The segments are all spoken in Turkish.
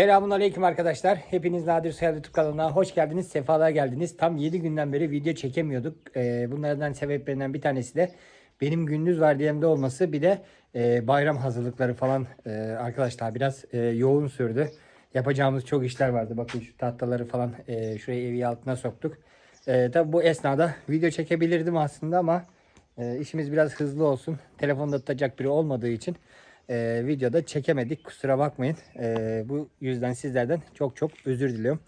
Selamun Aleyküm arkadaşlar. Hepiniz Nadir Soyal YouTube kanalına hoş geldiniz. Sefalar geldiniz. Tam 7 günden beri video çekemiyorduk. Ee, bunlardan sebeplerinden bir tanesi de benim gündüz vardiyamda olması. Bir de e, bayram hazırlıkları falan e, arkadaşlar biraz e, yoğun sürdü. Yapacağımız çok işler vardı. Bakın şu tahtaları falan şuraya evi altına soktuk. Tabi bu esnada video çekebilirdim aslında ama işimiz biraz hızlı olsun. Telefonda tutacak biri olmadığı için e, videoda çekemedik. Kusura bakmayın. E, bu yüzden sizlerden çok çok özür diliyorum.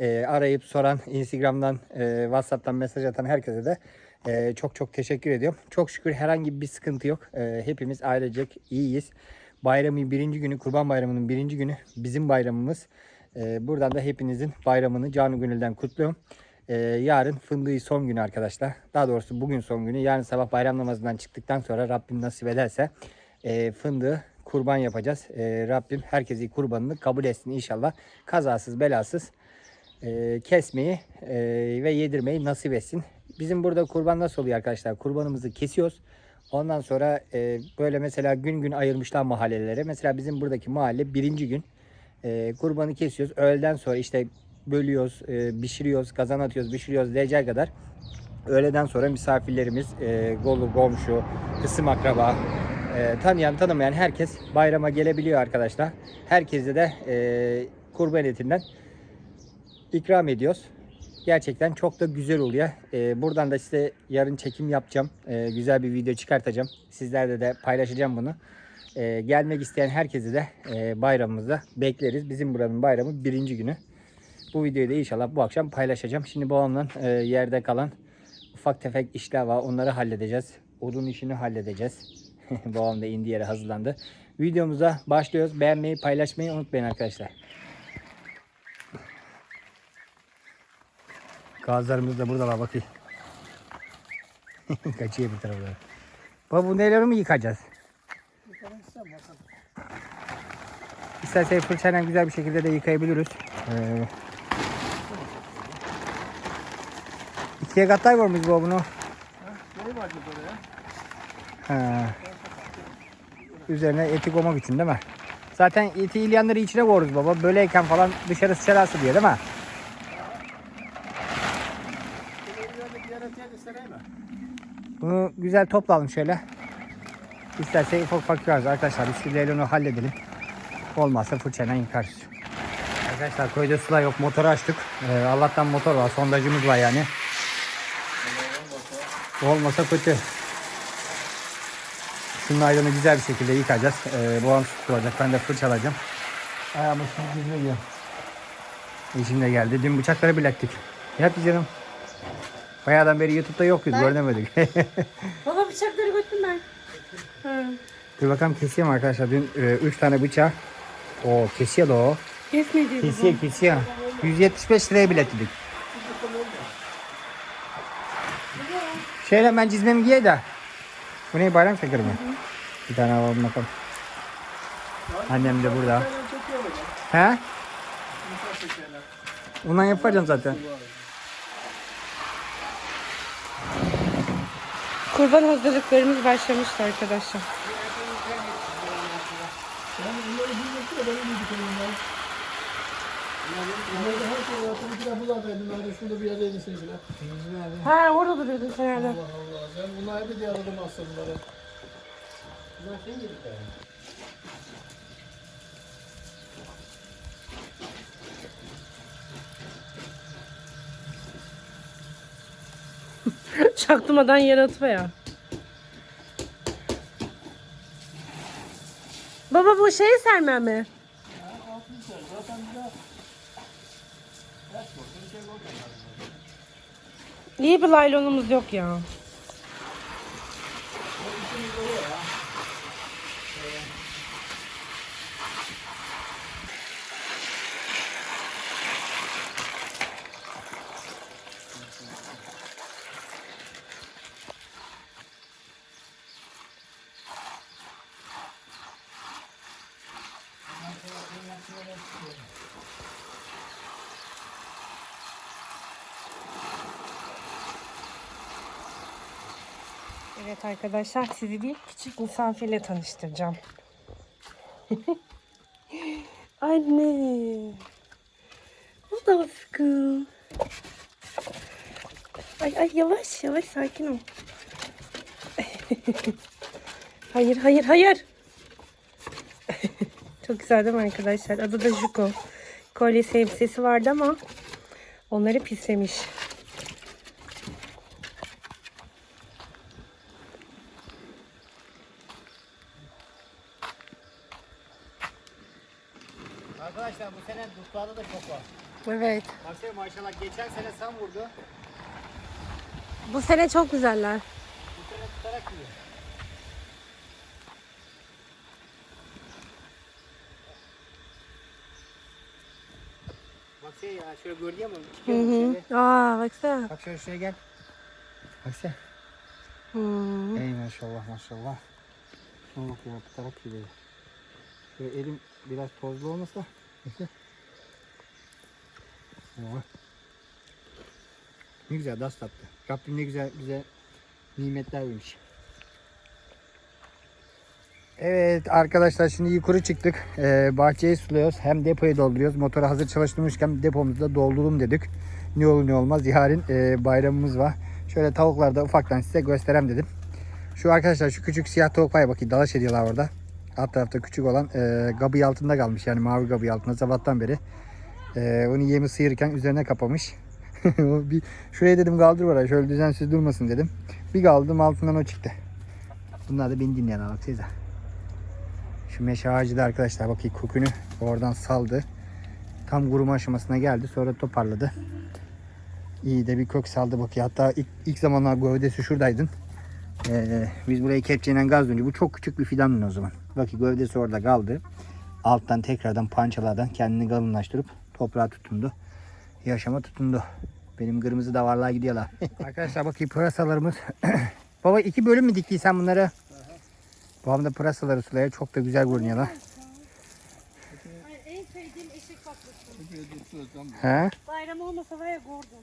E, arayıp soran, Instagram'dan, e, WhatsApp'tan mesaj atan herkese de e, çok çok teşekkür ediyorum. Çok şükür herhangi bir sıkıntı yok. E, hepimiz ailecek iyiyiz. Bayramın birinci günü, Kurban Bayramı'nın birinci günü bizim bayramımız. E, buradan da hepinizin bayramını canı gönülden kutluyorum. E, yarın fındığı son günü arkadaşlar. Daha doğrusu bugün son günü. Yarın sabah bayram namazından çıktıktan sonra Rabbim nasip ederse e, fındığı kurban yapacağız. E, Rabbim herkesi kurbanını kabul etsin inşallah. Kazasız belasız e, kesmeyi e, ve yedirmeyi nasip etsin. Bizim burada kurban nasıl oluyor arkadaşlar? Kurbanımızı kesiyoruz. Ondan sonra e, böyle mesela gün gün ayırmışlar mahallelere. Mesela bizim buradaki mahalle birinci gün e, kurbanı kesiyoruz. Öğleden sonra işte bölüyoruz, e, pişiriyoruz, kazan atıyoruz, pişiriyoruz diyeceği kadar. Öğleden sonra misafirlerimiz, e, golu, komşu, kısım akraba, e, tanıyan tanımayan herkes bayrama gelebiliyor arkadaşlar. Herkese de e, kurban etinden ikram ediyoruz. Gerçekten çok da güzel oluyor. E, buradan da size yarın çekim yapacağım. E, güzel bir video çıkartacağım. Sizlerle de paylaşacağım bunu. E, gelmek isteyen herkesi de e, bayramımızda bekleriz. Bizim buranın bayramı birinci günü. Bu videoyu da inşallah bu akşam paylaşacağım. Şimdi babamla e, yerde kalan ufak tefek işler var. Onları halledeceğiz. Odun işini halledeceğiz. Babam da indi yere hazırlandı. Videomuza başlıyoruz. Beğenmeyi, paylaşmayı unutmayın arkadaşlar. Gazlarımız da burada var bakayım. Kaçıyor bir tarafa. Baba bu neleri mi yıkacağız? İsterseniz fırçayla güzel bir şekilde de yıkayabiliriz. Ee, ikiye katlar var mıyız bu bunu? Ne var ya? Ha. Üzerine eti koymak için değil mi? Zaten eti ilyanları içine koyarız baba. Böyleyken falan dışarı sıçrası diye değil mi? Bunu güzel toplayalım şöyle. İsterse ufak ufak yıkarız arkadaşlar. Biz onu halledelim. Olmazsa fırçayla yıkarız. Arkadaşlar köyde sular yok. Motoru açtık. Ee, Allah'tan motor var. Sondajımız var yani. Olmasa kötü. Şunun ayrını güzel bir şekilde yıkayacağız. Ee, bu an tutulacak. Ben de fırçalayacağım. Ayağımı şimdi dizme giyiyorum. İşim de geldi. Dün bıçakları bilektik. Yap canım. Bayağıdan beri YouTube'da yokuz. Görmedik. Baba bıçakları götürdüm ben. Hı. Dur bakalım kesiyorum arkadaşlar. Dün 3 tane bıçak. O kesiyor da o. Kesmedi Kesiyor kesiyor. 175 liraya bilet dedik. Şöyle ben çizmemi giye de. Bu ne bayram şekeri mi? Bir tane alalım bakalım. Annem de burada. He? Ondan yapacağım zaten. Kurban hazırlıklarımız başlamıştı arkadaşlar. Şey de buradaydım. Nerede şurada bir yerdeydin sen işte. Ha orada duruyordun sen herhalde. Allah Allah. Sen bunlar hep diye aradım aslında bunları. Bunlar şey yedik yani. Çaktırmadan yere atma ya. Baba bu şeyi serme mi? İyi bir laylonumuz yok ya. Evet arkadaşlar sizi bir küçük misafirle tanıştıracağım. Anne. O da aşkım. Ay ay yavaş yavaş sakin ol. hayır hayır hayır. Çok güzel değil mi arkadaşlar? Adı da Juko. Kolyesi elbisesi vardı ama onları pislemiş. Arkadaşlar bu sene dutlarda da çok var. Evet. Baksana maşallah geçen sene sam vurdu. Bu sene çok güzeller. Bu sene tutarak yiyor. Baksana ya şöyle görüyor musun? Hı hı. şöyle? Aa baksana. Bak şöyle şuraya gel. Baksana. Hı. Ey maşallah maşallah. Şuna bak ya tutarak gidiyor. Şöyle elim biraz tozlu olmasa. Ne güzel das tattı. Rabbim ne güzel bize nimetler vermiş. Evet arkadaşlar şimdi yukarı çıktık. Ee, bahçeyi suluyoruz. Hem depoyu dolduruyoruz. Motoru hazır çalıştırmışken depomuzu da dolduralım dedik. Ne olur ne olmaz. Yarın e, bayramımız var. Şöyle tavukları da ufaktan size göstereyim dedim. Şu arkadaşlar şu küçük siyah tavuk var ya bakayım dalaş ediyorlar orada. Alt tarafta küçük olan e, gabı altında kalmış yani mavi gabı altında sabahtan beri. E, onu yemi sıyırırken üzerine kapamış. Bir, şuraya dedim kaldır oraya şöyle düzensiz durmasın dedim. Bir kaldım altından o çıktı. Bunlar da beni dinleyen bak size. Şu meşe ağacı da arkadaşlar bakayım kökünü oradan saldı. Tam kuruma aşamasına geldi sonra toparladı. İyi de bir kök saldı bakıyor. Hatta ilk, ilk zamanlar gövdesi şuradaydın. Ee, biz burayı kepçeyle gaz dönünce bu çok küçük bir fidanın o zaman. Bakın gövdesi orada kaldı. Alttan tekrardan pançalardan kendini kalınlaştırıp toprağa tutundu. Yaşama tutundu. Benim kırmızı davarlığa gidiyorlar. Arkadaşlar bakayım pırasalarımız. Baba iki bölüm mü diktiysen bunları? Babam da pırasaları sulaya çok da güzel görünüyorlar. en sevdiğim eşek baklası. He? Bayram olmasa var ya gordon.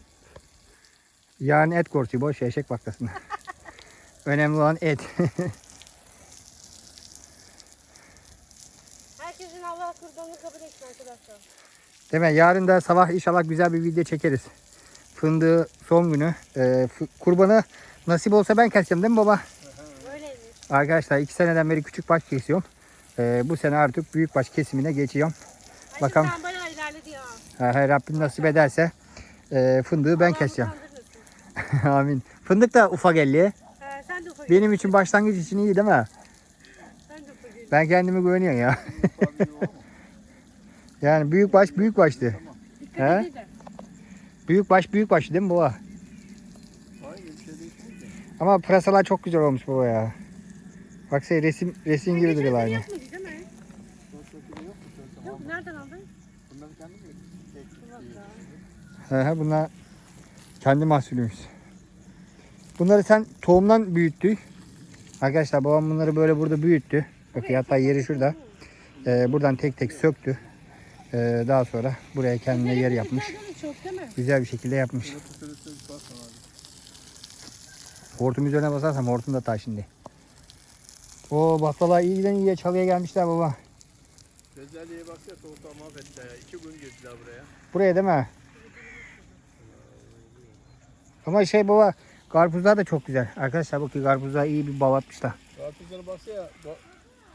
Yani et korsuyu boş eşek baklasın. Önemli olan et. Herkesin Allah kurbanını kabul etsin arkadaşlar. Değil mi? Yarın da sabah inşallah güzel bir video çekeriz. Fındığı son günü. Ee, kurbanı nasip olsa ben keseceğim değil mi baba? Öyleymiş. Arkadaşlar iki seneden beri küçük baş kesiyorum. Ee, bu sene artık büyük baş kesimine geçiyorum. Ay Bakalım. Sen bayağı ilerledi ya. Ha, ha, Rabbim nasip ederse e, fındığı ben Allah'ım keseceğim. Amin. Fındık da ufak elli. Ee, sen de ufak. Benim için başlangıç için iyi değil mi? Sen de ufak. Ben kendime güveniyorum ya. Yani büyük baş büyük baştı. He? Büyük baş büyük baş değil mi baba? Ama pırasalar çok güzel olmuş baba ya. Baksana resim resim gibi sene aynı. yapmadın değil mi? Yok nereden aldın? Hı hı, bunlar kendi mahsulümüz. Bunları sen tohumdan büyüttü. Arkadaşlar babam bunları böyle burada büyüttü. Bakın hatta yeri şurada. Ee, buradan tek tek söktü. Ee, daha sonra buraya kendine yer yapmış. Güzel bir şekilde yapmış. Hortum üzerine basarsam hortum da taş şimdi. O baklalar iyiden iyiye çalıya gelmişler baba. Özelliğe baksana tavuklar mahvettiler ya. İki gün girdiler buraya. Buraya değil mi? Ama şey baba karpuzlar da çok güzel. Arkadaşlar bakın karpuzlar iyi bir balatmışlar. Karpuzlara baksana ya. Bak,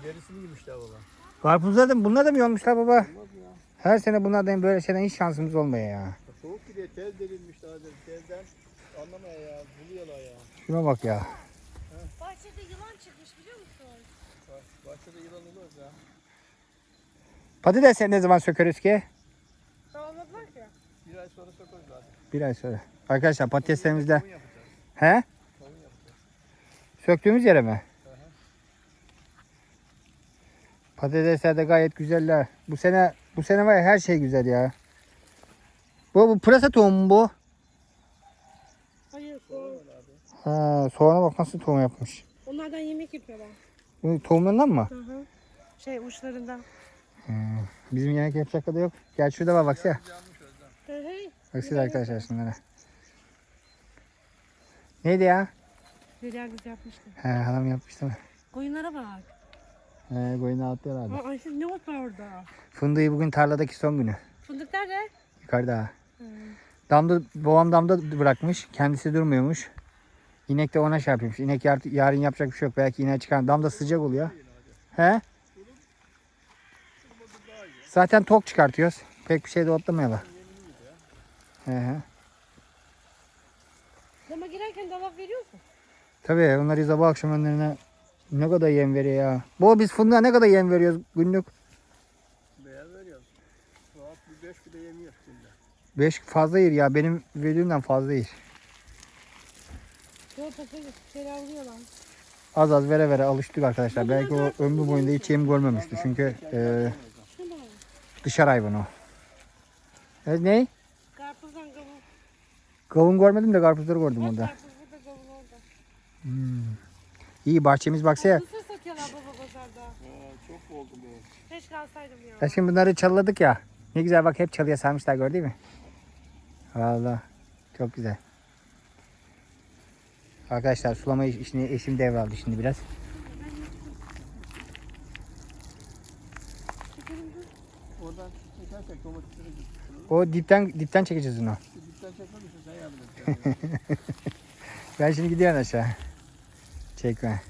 gerisini yemişler valla. Karpuzlar da bunlar da mı yolmuşlar baba? Olmaz ya. Her sene bunlardan böyle şeyden hiç şansımız olmuyor ya. Soğuk gidiyor. Tez derilmiş daha derin. Tezden anlamaya ya. Buluyorlar ya. Şuna bak ya. Bahçede yılan çıkmış biliyor musun? Bak, bahçede yılan olur ya. Patatesleri ne zaman sökeriz ki? Dağılmadılar ki. Bir ay sonra sokarız zaten. Bir ay sonra. Arkadaşlar patateslerimizde Kavun yapacağız. he? Kavun yapacağız. Söktüğümüz yere mi? Patatesler de gayet güzeller. Bu sene bu sene var ya her şey güzel ya. Bu, bu pırasa tohumu mu bu? Hayır soğuk. Ha, soğana bak nasıl tohum yapmış. Onlardan yemek yapıyorlar. Bu tohumlarından mı? Hı hı. Şey uçlarından. Bizim yemek yapacak kadar yok. Gel şurada var baksana. Hı hı. Baksana arkadaşlar şunlara. Neydi ya? Zeliha kız yapmıştı. He hanım yapmıştı mı? Koyunlara bak. He, koyun altı herhalde. Aa, Ayşe ne var orada? Fındığı bugün tarladaki son günü. Fındık nerede? Yukarıda. Damda, babam damda bırakmış. Kendisi durmuyormuş. İnek de ona şey yapıyormuş. İnek yar- yarın yapacak bir şey yok. Belki ineğe çıkar. Damda sıcak oluyor. He? Zaten tok çıkartıyoruz. Pek bir şey de otlamayalım. He he. Dama girerken dalak veriyor musun? Tabii onları sabah akşam önlerine ne kadar yem veriyor ya. Bu biz fındığa ne kadar yem veriyoruz günlük? Beyaz veriyoruz. Saat bir beş bile yemiyor şimdi. 5 fazla yer ya. Benim verdiğimden fazla yer. Az az vere vere alıştık arkadaşlar. Belki o ömrü boyunca hiç yem görmemişti. Çünkü e, dışarı hayvanı o. Evet ne? Karpuzdan kavun. Kavun görmedim de karpuzları gördüm orada. Karpuz burada kavun orada. İyi bahçemiz baksaya. Mısır satıyorlar baba pazarda. Aa, çok oldu bu. Keşke alsaydım ya. Ya şimdi bunları çalladık ya. Ne güzel bak hep çalıya sarmışlar gördün mü? Valla çok güzel. Arkadaşlar sulama iş- işini eşim devraldı şimdi biraz. O dipten dipten çekeceğiz onu. Dipten çekmek için sen yardım et. Ben şimdi gidiyorum aşağı. Çekme.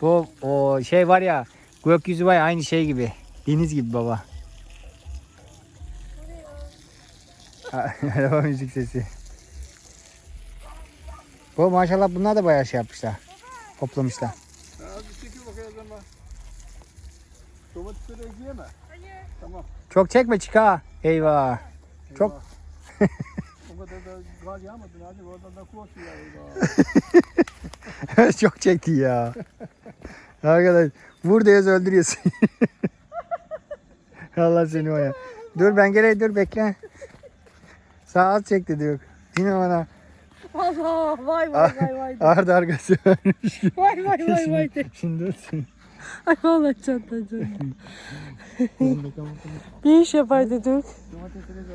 Bu o şey var ya gökyüzü var ya aynı şey gibi. Deniz gibi baba. Ha, Araba müzik sesi. Bu maşallah bunlar da bayağı şey yapmışlar. Toplamışlar. Ha. Domatesleri ekleyeme. Hayır. Tamam. Çok çekme çıka. Eyvah. Çok- Eyvah. o kadar da kar yağmadı. Hadi oradan da koş ya. Çok çekti ya. Arkadaş vur diyoruz öldürüyorsun. Allah seni o ya. Dur ben geleyim dur bekle. Sağ az çekti diyor. Yine bana Allah vay vay vay vay. ardı arkası vermiş. Vay vay vay vay de. Şimdi ötsün. Ay vallahi çatlayacağım. Bir iş yapar dedik. Domatesleri de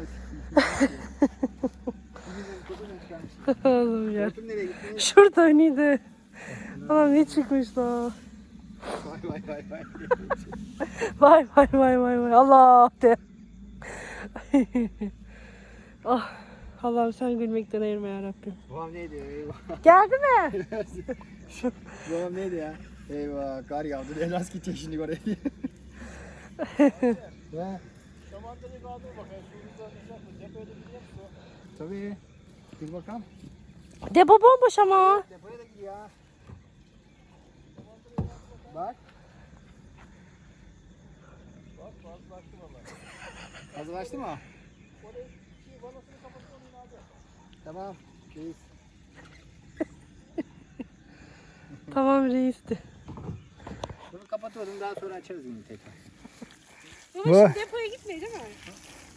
Oğlum ya. Hortum nereye gitti? Şurada önüydü. Ulan ne çıkmış da. Vay vay vay vay. Vay vay vay vay vay. Allah de. ah. Allah'ım sen gülmekten ayırma ya Rabbim. Babam neydi? Eyvah. Geldi mi? Babam neydi ya? Eyvah kar yağdı. Elas gidecek şimdi oraya. Ya, Şamandırayı kaldır bakayım. Suyunu da şey Depoya da gidiyor su. tabii. Dur bakalım. Depo bomboş ama. Depoya da gidiyor. Bak. Bak fazlalaştı valla. Hazırlaştı mı? Kapatalım. Tamam. Reis. Tamam reisti. Bunu kapatıyorum daha sonra açarız yine tekrar. Baba Bu- şimdi depoya gitmiyor değil mi?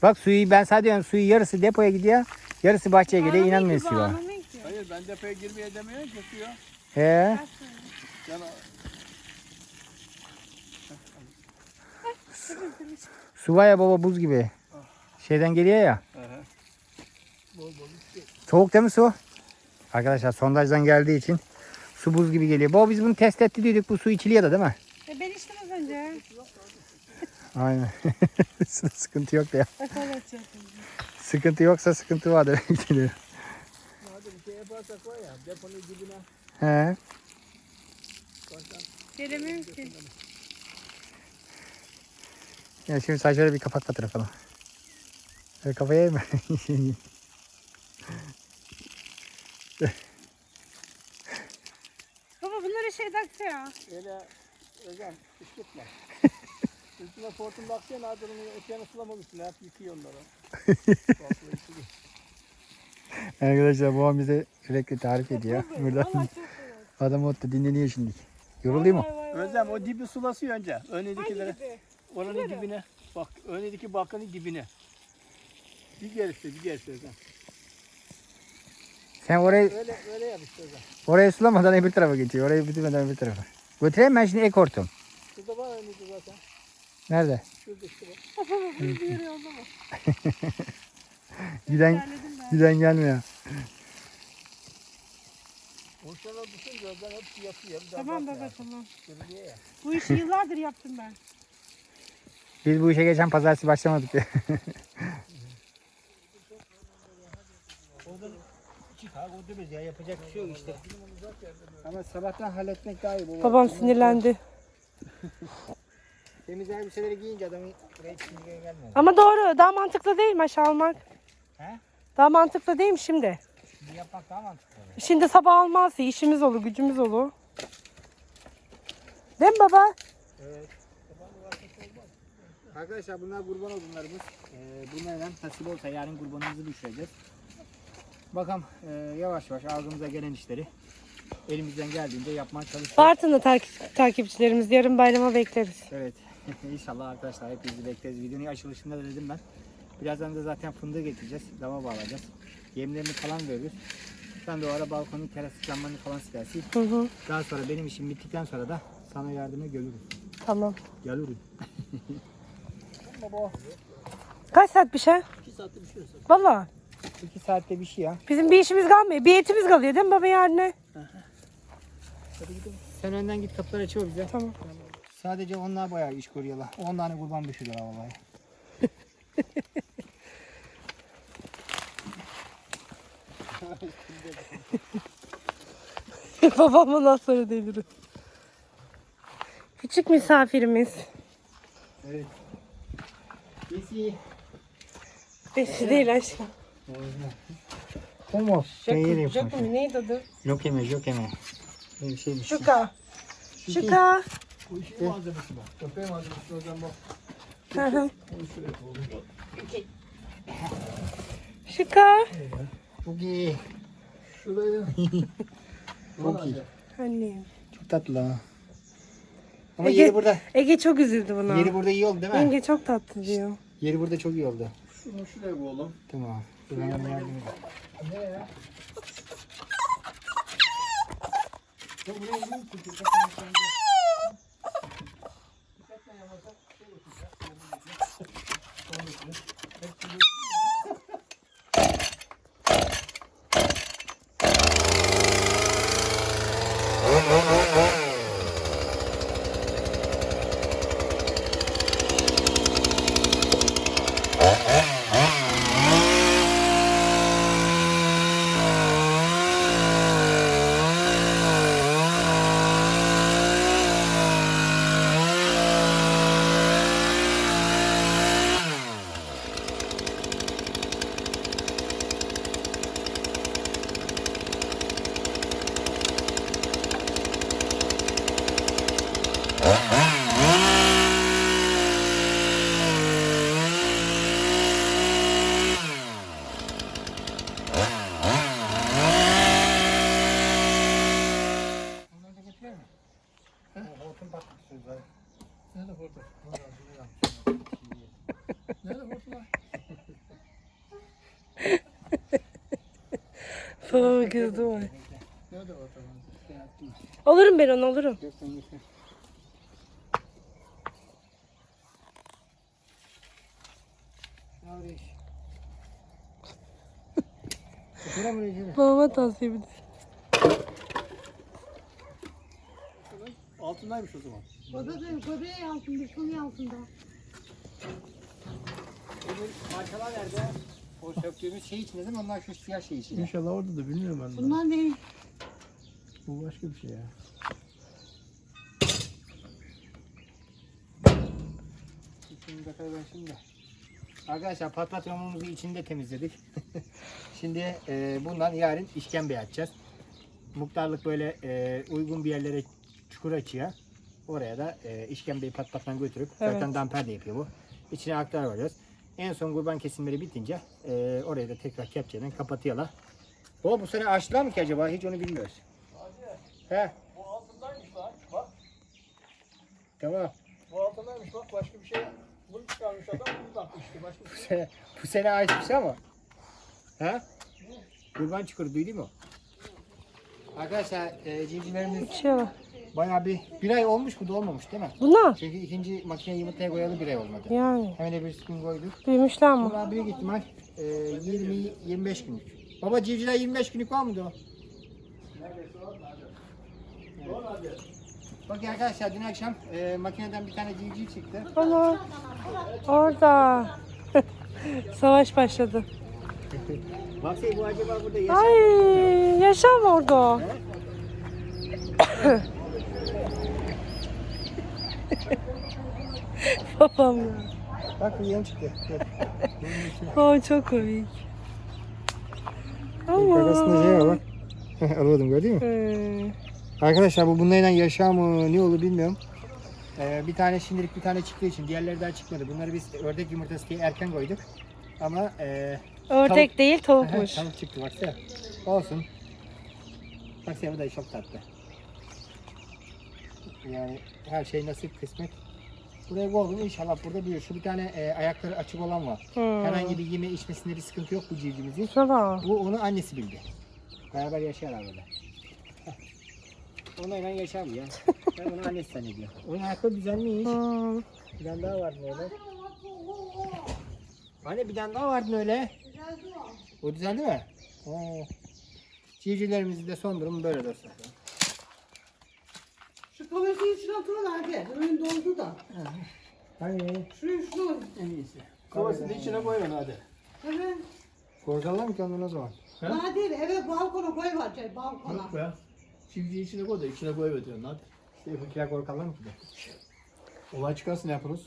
Bak suyu ben sadece diyorum suyu yarısı depoya gidiyor. Yarısı bahçeye geliyor bağlamayın ki. Hayır ben depoya girmeye demiyorum ki suya. He. Su var ya baba buz gibi. Şeyden geliyor ya. bol bol işte. Soğuk değil mi su? Arkadaşlar sondajdan geldiği için su buz gibi geliyor. Baba biz bunu test etti dedik bu su içiliyor da değil mi? E ben içtim az önce. Aynen. Sıkıntı yok da ya. Çatlayacağım. Sıkıntı yoksa sıkıntı var demek ki. Hadi bir şey yaparsak var ya deponun dibine He. koysan Gelemiyorum ki. Ya şimdi saçları bir kapat patır falan. Böyle kafaya mı? Baba bunları şey taktı ya. öyle özel ışıtma. Üstüne fortun baksana hadi onu öteni sulamak üstüne hep yıkıyor onları. Arkadaşlar babam bize sürekli tarif ediyor. Buradan adam otta dinleniyor şimdi. Yoruluyor mu? Özlem o dibi sulasıyor önce. Önündekilere. Oranın dibine. Bak önündeki balkonun dibine. Bir gerisi bir gerisi Özlem. Sen orayı Öyle öyle yap işte Özlem. orayı sulamadan öbür tarafa geçiyor. Orayı bitirmeden öbür tarafa. Götüreyim ben şimdi ek hortum. Şurada var önünde zaten. Nerede? Şurada bunu bir yere yollama. Giden ben. giden gelmiyor. Boşuna düşünce Özlem hepsi. Bir daha Tamam baba ya. tamam. Bu işi yıllardır yaptım ben. Biz bu işe geçen pazartesi başlamadık ya. Ya yapacak bir şey yok işte. Ama sabahtan halletmek daha iyi. baba. Babam sinirlendi. Temiz elbiseleri giyince adamın şimdi gelmiyor. Ama doğru. Daha mantıklı değil mi aşağı almak? He? Daha mantıklı değil mi şimdi? Şimdi yapmak daha mantıklı. oluyor. Şimdi sabah almaz ya, işimiz olur, gücümüz olur. Değil mi baba? Evet. Arkadaşlar bunlar kurban odunlarımız. Ee, bunlardan nasip olsa yarın kurbanımızı düşüreceğiz. Bakalım e, yavaş yavaş ağzımıza gelen işleri elimizden geldiğince yapmaya çalışacağız. Bartın'da takip, takipçilerimiz yarın bayrama bekleriz. Evet. İnşallah arkadaşlar hepinizi bekleriz. Videonun açılışında da dedim ben. Birazdan da zaten fındığı getireceğiz. Dama bağlayacağız. Yemlerini falan veriyoruz. Sen de o ara balkonun teras camlarını falan silersin. Hı hı. Daha sonra benim işim bittikten sonra da sana yardıma gelirim. Tamam. Gelirim. Baba Kaç saat bir şey? 2 saatte bir şey olsa. Valla. İki saatte bir şey ya. Bizim bir işimiz kalmıyor. Bir etimiz kalıyor değil mi baba yarın? Hadi gidelim. Sen önden git kapıları açıyor bize. Tamam. Sadece onlar bayağı iş görüyorlar. 10 tane kurban düşürüyorlar vallahi. Babam ondan sonra delirir. Küçük misafirimiz. Evet. Besi. Besi değil aşkım. Como? Peynir yapmış. mı? Neydi adı? Yok yeme, yok yeme. Böyle bir şeymiş. Şuka. Şuka. Bu işin malzemesi bak. Köpeğe malzemesi hocam bak. Hı hı. Onu şuraya koyalım. Şuka. Çok iyi. Şuraya. Çok iyi. Annem. Çok tatlı ha. Ama Ege- yeri burada. Ege çok üzüldü buna. Yeri burada iyi oldu değil mi? Yenge çok tatlı diyor. Yeri burada çok iyi oldu. Şunu şuraya koyalım. Tamam. Dur ben yardım edeyim. Nereye? Ya buraya ineyim kızdı var. Olurum ben onu olurum. Babama tavsiye bir de. Altındaymış o zaman. Yok, odaya altında, şunu altında. Öbür parçalar nerede? O söktüğümüz şey içinde değil mi? Onlar şu siyah şey içinde. İnşallah orada da bilmiyorum ben de. Bunlar ne? Bu başka bir şey ya. Şimdi bakalım ben şimdi. Arkadaşlar patlatronumuzu içinde temizledik. şimdi e, bundan yarın işkembe açacağız. Muhtarlık böyle e, uygun bir yerlere çukur açıyor. Oraya da e, işkembeyi patlattan götürüp Evet. zaten damper de yapıyor bu. İçine aktar varıyoruz. En son kurban kesimleri bitince e, oraya da tekrar kepçeden kapatıyorlar. O bu sene açtılar mı ki acaba? Hiç onu bilmiyoruz. He. Bu altındaymış lan. Bak. Tamam. Bu altındaymış bak başka bir şey. Bunu çıkarmış adam bunu takmıştı. Başka bir Bu şey. sene, bu sene açmış ama. Ha? Kurban çukuru duydu mu? Arkadaşlar e, civcivlerimiz Uçuyorlar. Bayağı bir bir ay olmuş mu da olmamış değil mi? Bunlar. Çünkü ikinci makine yumurtaya koyalı bir ay olmadı. Yani. Hemen de bir gün koyduk. Büyümüşler ama. Bunlar büyük ihtimal e, 20-25 günlük. Baba civcivler 25 günlük var mıydı o? Doğru Bakın arkadaşlar dün akşam e, makineden bir tane civciv çıktı. Ama orada. Savaş başladı. Baksana bu acaba burada yaşar. Ay yaşam orada. Babam ya. Bak bu yeni çıktı. Aa, çok komik. Kakasında şey var Ama. bak. Alıyordum gördün mü? Hmm. Arkadaşlar bu bunlarla yaşar mı ne olur bilmiyorum. Ee, bir tane şimdilik bir tane çıktığı için diğerleri daha çıkmadı. Bunları biz ördek yumurtası diye erken koyduk. Ama e, Ördek Tavuk. değil tavukmuş. tavuk çıktı baksana. Olsun. Baksana bu da çok tatlı. Yani her şey nasip kısmet. Buraya koydum inşallah burada büyür. Şu bir tane e, ayakları açık olan var. Hmm. Herhangi bir yeme içmesinde bir sıkıntı yok bu civcivimizin. Bak. Bu onu annesi bildi. Beraber yaşarlar böyle. Heh. Onunla yaşar bu ya. Ben onu annesi zannediyorum. Onun ayakları düzenliymiş. Hmm. Bir tane daha vardı öyle. Anne bir tane daha vardı öyle. O düzeldi mi? Oo. Civcivlerimizin de son durumu böyle dostlar. Kafesin içine atın abi. Önün doldu da. Hani Şuraya şunu. en iyisi. Kovasını içine koy onu hadi. Evet. Korkarlar mı kendine o zaman? Daha değil eve balkona koy var. Şey, balkona. Yok be. Çiftliği içine koy da içine koy ve diyorsun hadi. İşte bu korkarlar mı ki de? Olay çıkarsa ne yaparız?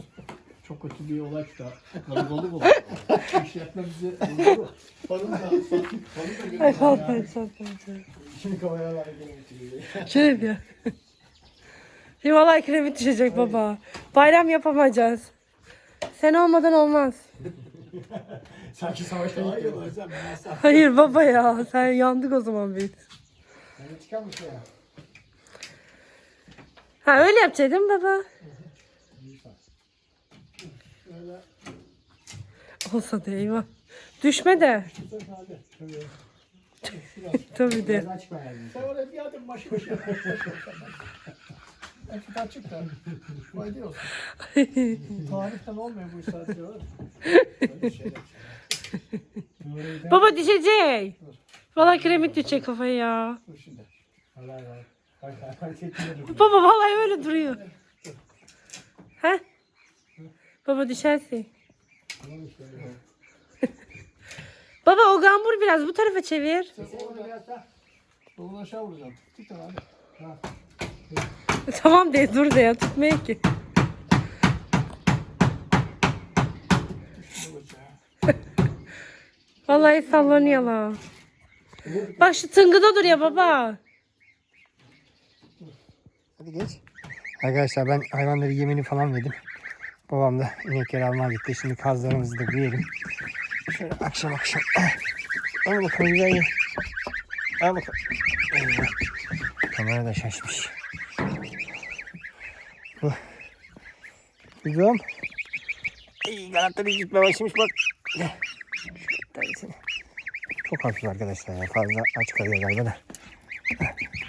Çok kötü bir olay çıkar. Karakolluk olur. İş yapma bizi vurdu. Hanım da, hanım da Ay görüyor. vallahi çok komik. Şimdi kafaya var. Şöyle yapıyor. Himalay kremi düşecek baba. Bayram yapamayacağız. Sen olmadan olmaz. Sanki savaşta Hayır hocam ben asla. Hayır baba ya. Sen yandık o zaman biz. Yani çıkarmış ya. Ha öyle yapacaktın baba. Olsa da eyvah. Düşme de. Tabii de. Sen oraya bir adım başı başı yap. Ben kitap çık da. Fayda olsun. Tarihten olmuyor bu işler. Öyle şeyler. Baba düşecek. Valla kremit düşecek kafaya ya. Dur şimdi. Vallahi çekiyorum. Baba vallahi öyle duruyor. He? Baba düşersin. Baba o gambur biraz bu tarafa çevir. Sen. Dolun aşağı vuracağım. Git lan hadi. tamam de dur de ya tutmayın ki. Vallahi sallanıyor la. Bak şu tıngıda dur ya baba. Hadi geç. Arkadaşlar ben hayvanları yemini falan verdim. Babam da inekleri almaya gitti. Şimdi kazlarımızı da yiyelim. Şöyle akşam akşam. Al bakalım güzel ye. Al bakalım. Kamera da şaşmış. Kuzum. İyi kanatları gitme başlamış bak. Şu tanesini. Çok hafif arkadaşlar ya. Fazla aç kalıyor galiba da.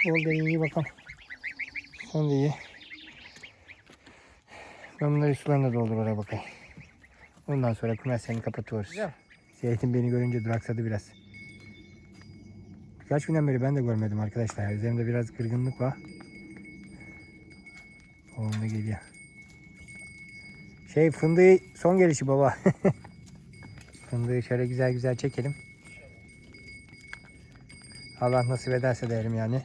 Bol da iyi bakalım. Sen de iyi. Ben bunları sularına doldur oraya bakayım. Ondan sonra kümeslerini kapatıyoruz. Zeytin beni görünce duraksadı biraz. Birkaç günden beri ben de görmedim arkadaşlar. Üzerimde biraz kırgınlık var. Da geliyor. Şey fındığı son gelişi baba. fındığı şöyle güzel güzel çekelim. Allah nasip ederse derim yani.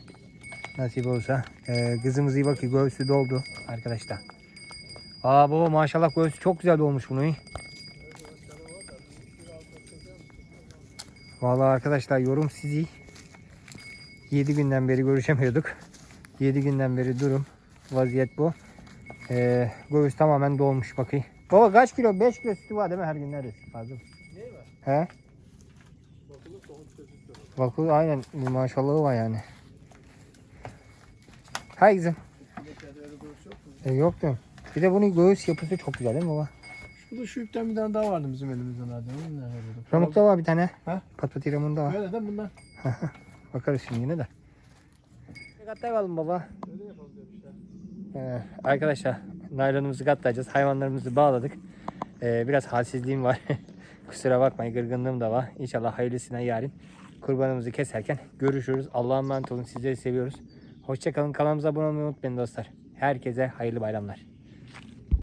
Nasip olsa. Ee, kızımız iyi bakıyor. Göğsü doldu arkadaşlar. Aa baba maşallah göğsü çok güzel dolmuş bunun. Vallahi arkadaşlar yorum sizi. 7 günden beri görüşemiyorduk. 7 günden beri durum. Vaziyet bu. Ee, göğüs tamamen dolmuş bakayım. Baba kaç kilo? 5 kilo sütü var değil mi her gün neredeyse? Fazla? Ne var? He? Vakul aynen maşallahı var yani. Hay kızım. E, yok diyorum. Bir de bunun göğüs yapısı çok güzel değil mi baba? Şurada şu ipten bir tane daha vardı bizim elimizde nerede? Ramukta var bir tane. Ha? Patpati ramunda var. Böyle de bundan. Bakarız şimdi yine de. Katlayalım baba. Öyle yapalım. Ee, arkadaşlar naylonumuzu katlayacağız. Hayvanlarımızı bağladık. Ee, biraz halsizliğim var. Kusura bakmayın gırgınlığım da var. İnşallah hayırlısına yarın kurbanımızı keserken görüşürüz. Allah'a emanet olun. Sizleri seviyoruz. Hoşçakalın. Kanalımıza abone olmayı unutmayın dostlar. Herkese hayırlı bayramlar.